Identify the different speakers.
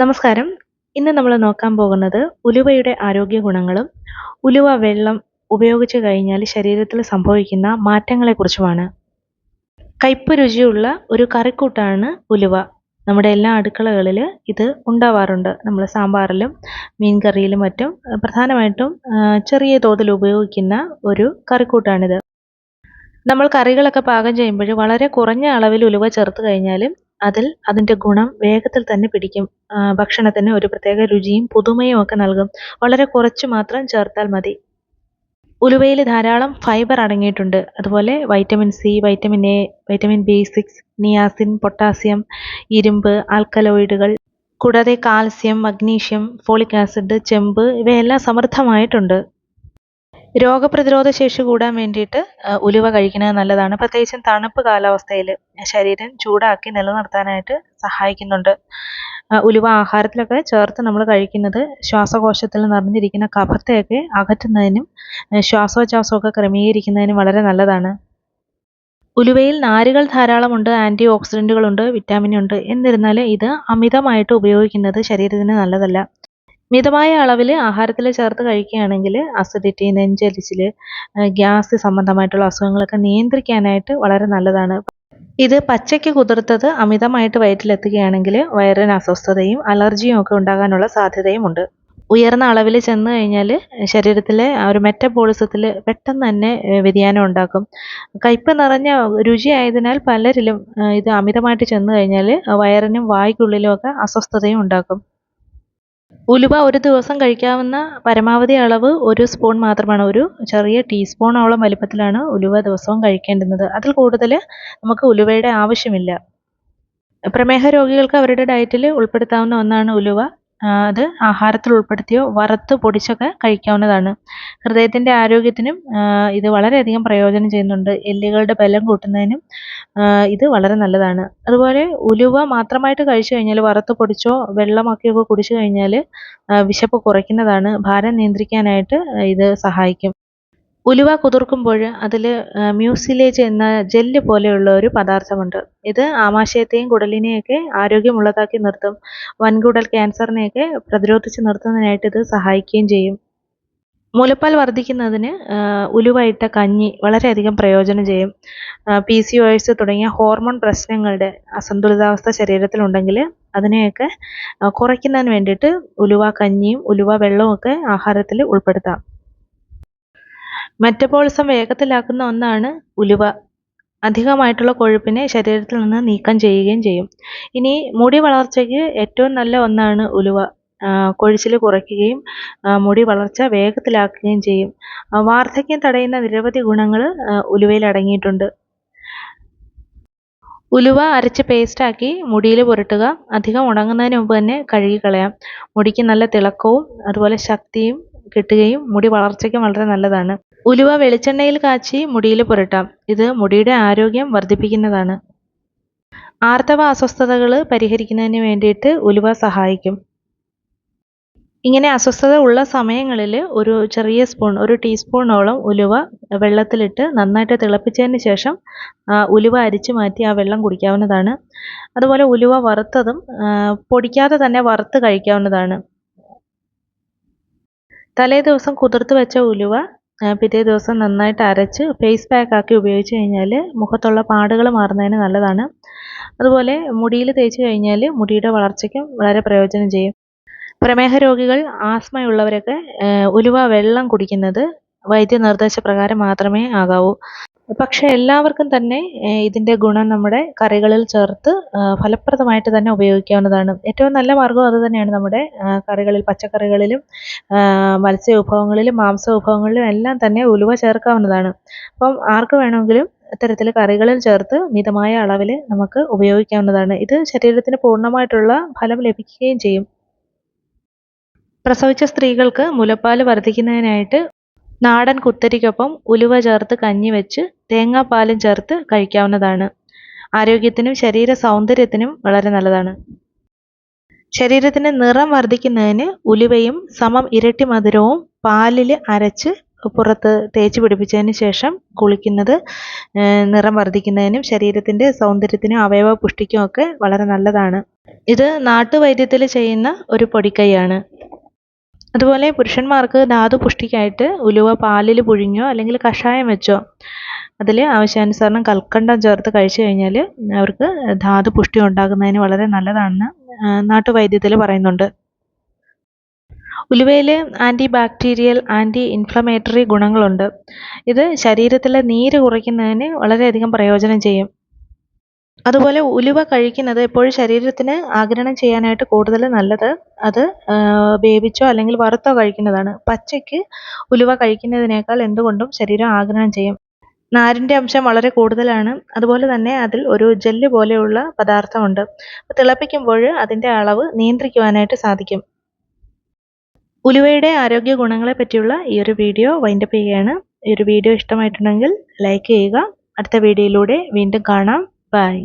Speaker 1: നമസ്കാരം. ഇന്ന് നമ്മൾ നോക്കാൻ പോകുന്നത് ഉലുവയുടെ ആരോഗ്യ ഗുണങ്ങളും ഉലുവ വെള്ളം ഉപയോഗിച്ച് കഴിഞ്ഞാൽ ശരീരത്തിൽ സംഭവിക്കുന്ന മാറ്റങ്ങളെക്കുറിച്ചുമാണ്. കയ്പ് രുചിയുള്ള ഒരു കറിക്കൂട്ടാണ് ഉലുവ. നമ്മുടെ എല്ലാ അടുക്കളകളിൽ ഇത് ഉണ്ടാവാറുണ്ട്. നമ്മൾ സാമ്പാറിലും മീൻ കറിയിലും മറ്റും പ്രധാനമായിട്ടും ചെറിയ തോതിൽ ഉപയോഗിക്കുന്ന ഒരു കറിക്കൂട്ടാണിത്. നമ്മൾ കറികളൊക്കെ പാകം ചെയ്യുമ്പോൾ വളരെ കുറഞ്ഞ അളവിൽ ഉലുവ ചേർത്ത് കഴിഞ്ഞാലും അതിൽ അതിന്റെ ഗുണം വേഗത്തിൽ തന്നെ പിടിക്കും. ഭക്ഷണത്തിന് ഒരു പ്രത്യേക രുചിയും പുതുമയും ഒക്കെ നൽകും. വളരെ കുറച്ച് മാത്രം ചേർത്താൽ മതി. ഉലുവയിൽ ധാരാളം ഫൈബർ അടങ്ങിയിട്ടുണ്ട്. അതുപോലെ vitamin C vitamin A vitamin B six niacin potassium ഇരുമ്പ് ആൽക്കലോയിഡുകൾ കൂടാതെ കാൽസ്യം മഗ്നീഷ്യം ഫോളിക് ആസിഡ് ചെമ്പ് ഇവയെല്ലാം സമൃദ്ധമായിട്ടുണ്ട്. രോഗപ്രതിരോധ ശേഷി കൂടാൻ വേണ്ടിയിട്ട് ഉലുവ കഴിക്കുന്നത് നല്ലതാണ്. പ്രത്യേകിച്ചും തണുപ്പ് കാലാവസ്ഥയിൽ ശരീരം ചൂടാക്കി നിലനിർത്താനായിട്ട് സഹായിക്കുന്നുണ്ട്. ഉലുവ ആഹാരത്തിലൊക്കെ ചേർത്ത് നമ്മൾ കഴിക്കുന്നത് ശ്വാസകോശത്തിൽ നിറഞ്ഞിരിക്കുന്ന കഫത്തെയൊക്കെ അകറ്റുന്നതിനും ശ്വാസോച്ഛ്വാസമൊക്കെ ക്രമീകരിക്കുന്നതിനും വളരെ നല്ലതാണ്. ഉലുവയിൽ നാരുകൾ ധാരാളമുണ്ട് ആന്റി ഓക്സിഡന്റുകളുണ്ട് വിറ്റാമിൻ ഉണ്ട് എന്നിരുന്നാൽ ഇത് അമിതമായിട്ട് ഉപയോഗിക്കുന്നത് ശരീരത്തിന് നല്ലതല്ല. മിതമായ അളവിൽ ആഹാരത്തിൽ ചേർത്ത് കഴിക്കുകയാണെങ്കിൽ അസിഡിറ്റി നെഞ്ചരിച്ചിൽ ഗ്യാസ് സംബന്ധമായിട്ടുള്ള അസുഖങ്ങളൊക്കെ നിയന്ത്രിക്കാനായിട്ട് വളരെ നല്ലതാണ്. ഇത് പച്ചയ്ക്ക് കുതിർത്തത് അമിതമായിട്ട് വയറ്റിലെത്തുകയാണെങ്കിൽ വയറിന് അസ്വസ്ഥതയും അലർജിയും ഒക്കെ ഉണ്ടാകാനുള്ള സാധ്യതയും ഉണ്ട് ഉയർന്ന അളവിൽ ചെന്ന് കഴിഞ്ഞാൽ ശരീരത്തിലെ ആ ഒരു മെറ്റബോളിസത്തിൽ പെട്ടെന്ന് തന്നെ വ്യതിയാനം ഉണ്ടാക്കും. കയ്പ് നിറഞ്ഞ രുചി ആയതിനാൽ പലരിലും ഇത് അമിതമായിട്ട് ചെന്ന് കഴിഞ്ഞാൽ വയറിനും വായ്ക്കുള്ളിലും ഒക്കെ അസ്വസ്ഥതയും ഉണ്ടാക്കും. ഉലുവ ഒരു ദിവസം കഴിക്കാവുന്ന പരമാവധി അളവ് ഒരു സ്പൂൺ മാത്രമാണ്. ഒരു ചെറിയ ടീസ്പൂണോളം വലിപ്പത്തിലാണ് ഉലുവ ദിവസവും കഴിക്കേണ്ടുന്നത്. അതിൽ കൂടുതൽ നമുക്ക് ഉലുവയുടെ ആവശ്യമില്ല. പ്രമേഹ രോഗികൾക്ക് അവരുടെ ഡയറ്റിൽ ഉൾപ്പെടുത്താവുന്ന ഒന്നാണ് ഉലുവ. അത് ആഹാരത്തിൽ ഉൾപ്പെടുത്തിയോ വറുത്ത് പൊടിച്ചൊക്കെ കഴിക്കാവുന്നതാണ്. ഹൃദയത്തിന്റെ ആരോഗ്യത്തിനും ഇത് വളരെയധികം പ്രയോജനം ചെയ്യുന്നുണ്ട്. എല്ലുകളുടെ ബലം കൂട്ടുന്നതിനും ഇത് വളരെ നല്ലതാണ്. അതുപോലെ ഉലുവ മാത്രമായിട്ട് കഴിച്ചു കഴിഞ്ഞാൽ വറുത്ത് പൊടിച്ചോ വെള്ളമാക്കിയൊക്കെ കുടിച്ചു കഴിഞ്ഞാൽ വിശപ്പ് കുറയ്ക്കുന്നതാണ്. ഭാരം നിയന്ത്രിക്കാനായിട്ട് ഇത് സഹായിക്കും. ഉലുവ കുതിർക്കുമ്പോൾ അതിൽ മ്യൂസിലേജ് എന്ന ജെല്ല് പോലെയുള്ള ഒരു പദാർത്ഥമുണ്ട്. ഇത് ആമാശയത്തെയും കുടലിനെയൊക്കെ ആരോഗ്യമുള്ളതാക്കി നിർത്തും. വൻകുടൽ ക്യാൻസറിനെയൊക്കെ പ്രതിരോധിച്ച് നിർത്തുന്നതിനായിട്ട് ഇത് സഹായിക്കുകയും ചെയ്യും. മുലപ്പാൽ വർദ്ധിക്കുന്നതിന് ഉലുവ ഇട്ട കഞ്ഞി വളരെയധികം പ്രയോജനം ചെയ്യും. പി സി ഒ തുടങ്ങിയ ഹോർമോൺ പ്രശ്നങ്ങളുടെ അസന്തുലിതാവസ്ഥ ശരീരത്തിലുണ്ടെങ്കിൽ അതിനെയൊക്കെ കുറയ്ക്കുന്നതിന് വേണ്ടിയിട്ട് ഉലുവ കഞ്ഞിയും ഉലുവ വെള്ളവും ഒക്കെ ആഹാരത്തിൽ ഉൾപ്പെടുത്താം. മെറ്റബോളിസം വേഗത്തിലാക്കുന്ന ഒന്നാണ് ഉലുവ. അധികമായിട്ടുള്ള കൊഴുപ്പിനെ ശരീരത്തിൽ നിന്ന് നീക്കം ചെയ്യുകയും ചെയ്യും. ഇനി മുടി വളർച്ചയ്ക്ക് ഏറ്റവും നല്ല ഒന്നാണ് ഉലുവ. കൊഴിച്ചിൽ കുറയ്ക്കുകയും മുടി വളർച്ച വേഗത്തിലാക്കുകയും ചെയ്യും. വാർദ്ധക്യം തടയുന്ന നിരവധി ഗുണങ്ങൾ ഉലുവയിൽ അടങ്ങിയിട്ടുണ്ട്. ഉലുവ അരച്ച് പേസ്റ്റാക്കി മുടിയിൽ പുരട്ടുക. അധികം ഉണങ്ങുന്നതിന് മുമ്പ് തന്നെ കഴുകി കളയാം. മുടിക്ക് നല്ല തിളക്കവും അതുപോലെ ശക്തിയും കിട്ടുകയും മുടി വളർച്ചയ്ക്കും വളരെ നല്ലതാണ്. ഉലുവ വെളിച്ചെണ്ണയിൽ കാച്ചി മുടിയിൽ പുരട്ടാം. ഇത് മുടിയുടെ ആരോഗ്യം വർദ്ധിപ്പിക്കുന്നതാണ്. ആർത്തവ അസ്വസ്ഥതകൾ പരിഹരിക്കുന്നതിന് വേണ്ടിയിട്ട് ഉലുവ സഹായിക്കും. ഇങ്ങനെ അസ്വസ്ഥത ഉള്ള സമയങ്ങളിൽ ഒരു ചെറിയ സ്പൂൺ ഒരു ടീസ്പൂണോളം ഉലുവ വെള്ളത്തിലിട്ട് നന്നായിട്ട് തിളപ്പിച്ചതിന് ശേഷം ഉലുവ അരിച്ചു മാറ്റി ആ വെള്ളം കുടിക്കാവുന്നതാണ്. അതുപോലെ ഉലുവ വറുത്തതും പൊടിക്കാതെ തന്നെ വറുത്ത് കഴിക്കാവുന്നതാണ്. തലേ ദിവസം കുതിർത്ത് വെച്ച ഉലുവ പിറ്റേ ദിവസം നന്നായിട്ട് അരച്ച് ഫേസ് പാക്ക് ആക്കി ഉപയോഗിച്ച് കഴിഞ്ഞാൽ മുഖത്തുള്ള പാടുകൾ മാറുന്നതിന് നല്ലതാണ്. അതുപോലെ മുടിയിൽ തേച്ച് കഴിഞ്ഞാൽ മുടിയുടെ വളർച്ചയ്ക്കും വളരെ പ്രയോജനം ചെയ്യും. പ്രമേഹ രോഗികൾ ആസ്മയുള്ളവരൊക്കെ ഉലുവ വെള്ളം കുടിക്കുന്നത് വൈദ്യനിർദ്ദേശപ്രകാരം മാത്രമേ ആകാവൂ. പക്ഷേ എല്ലാവർക്കും തന്നെ ഇതിന്റെ ഗുണം നമ്മുടെ കറികളിൽ ചേർത്ത് ഫലപ്രദമായിട്ട് തന്നെ ഉപയോഗിക്കാവുന്നതാണ്. ഏറ്റവും നല്ല മാർഗം അത് തന്നെയാണ് നമ്മുടെ കറികളിൽ പച്ചക്കറികളിലും മത്സ്യ വിഭവങ്ങളിലും മാംസ വിഭവങ്ങളിലും എല്ലാം തന്നെ ഉലുവ ചേർക്കാവുന്നതാണ്. അപ്പം ആർക്ക് വേണമെങ്കിലും ഇത്തരത്തിൽ കറികളിൽ ചേർത്ത് മിതമായ അളവിൽ നമുക്ക് ഉപയോഗിക്കാവുന്നതാണ്. ഇത് ശരീരത്തിന് പൂർണമായിട്ടുള്ള ഫലം ലഭിക്കുകയും ചെയ്യും. പ്രസവിച്ച സ്ത്രീകൾക്ക് മുലപ്പാൽ വർദ്ധിക്കുന്നതിനായിട്ട് നാടൻ കുത്തരിക്കൊപ്പം ഉലുവ ചേർത്ത് കഞ്ഞി വെച്ച് തേങ്ങാപ്പാലും ചേർത്ത് കഴിക്കാവുന്നതാണ്. ആരോഗ്യത്തിനും ശരീര സൗന്ദര്യത്തിനും വളരെ നല്ലതാണ്. ശരീരത്തിന് നിറം വർദ്ധിക്കുന്നതിന് ഉലുവയും സമം ഇരട്ടി മധുരവും പാലിൽ അരച്ച് പുറത്ത് തേച്ച് പിടിപ്പിച്ചതിന് ശേഷം കുളിക്കുന്നത് നിറം വർദ്ധിക്കുന്നതിനും ശരീരത്തിന്റെ സൗന്ദര്യത്തിനും അവയവ പുഷ്ടിക്കും ഒക്കെ വളരെ നല്ലതാണ്. ഇത് നാട്ടുവൈദ്യത്തിൽ ചെയ്യുന്ന ഒരു പൊടിക്കൈയാണ്. അതുപോലെ പുരുഷന്മാർക്ക് ധാതു പുഷ്ടിക്കായിട്ട് ഉലുവ പാലിൽ പുഴുങ്ങിയോ അല്ലെങ്കിൽ കഷായം വെച്ചോ അതിൽ ആവശ്യാനുസരണം കൽക്കണ്ടം ചേർത്ത് കഴിച്ചു കഴിഞ്ഞാൽ അവർക്ക് ധാതു പുഷ്ടി ഉണ്ടാകുന്നതിന് വളരെ നല്ലതാണെന്ന് നാട്ടുവൈദ്യത്തിൽ പറയുന്നുണ്ട്. ഉലുവയിൽ ആന്റി ബാക്ടീരിയൽ ആന്റി ഇൻഫ്ലമേറ്ററി ഗുണങ്ങളുണ്ട്. ഇത് ശരീരത്തിലെ നീര് കുറയ്ക്കുന്നതിന് വളരെയധികം പ്രയോജനം ചെയ്യും. അതുപോലെ ഉലുവ കഴിക്കുന്നത് എപ്പോഴും ശരീരത്തിന് ആഗിരണം ചെയ്യാനായിട്ട് കൂടുതൽ നല്ലത്. അത് വേവിച്ചോ അല്ലെങ്കിൽ വറുത്തോ കഴിക്കുന്നതാണ്. പച്ചയ്ക്ക് ഉലുവ കഴിക്കുന്നതിനേക്കാൾ എന്തുകൊണ്ടും ശരീരം ആഗിരണം ചെയ്യും. നാരിന്റെ അംശം വളരെ കൂടുതലാണ്. അതുപോലെ തന്നെ അതിൽ ഒരു ജെല്ല് പോലെയുള്ള പദാർത്ഥമുണ്ട്. തിളപ്പിക്കുമ്പോൾ അതിന്റെ അളവ് നിയന്ത്രിക്കുവാനായിട്ട് സാധിക്കും. ഉലുവയുടെ ആരോഗ്യ ഗുണങ്ങളെ പറ്റിയുള്ള ഈ ഒരു വീഡിയോ വൈൻഡപ്പ് ചെയ്യുകയാണ്. ഈ ഒരു വീഡിയോ ഇഷ്ടമായിട്ടുണ്ടെങ്കിൽ ലൈക്ക് ചെയ്യുക. അടുത്ത വീഡിയോയിലൂടെ വീണ്ടും കാണാം. ബൈ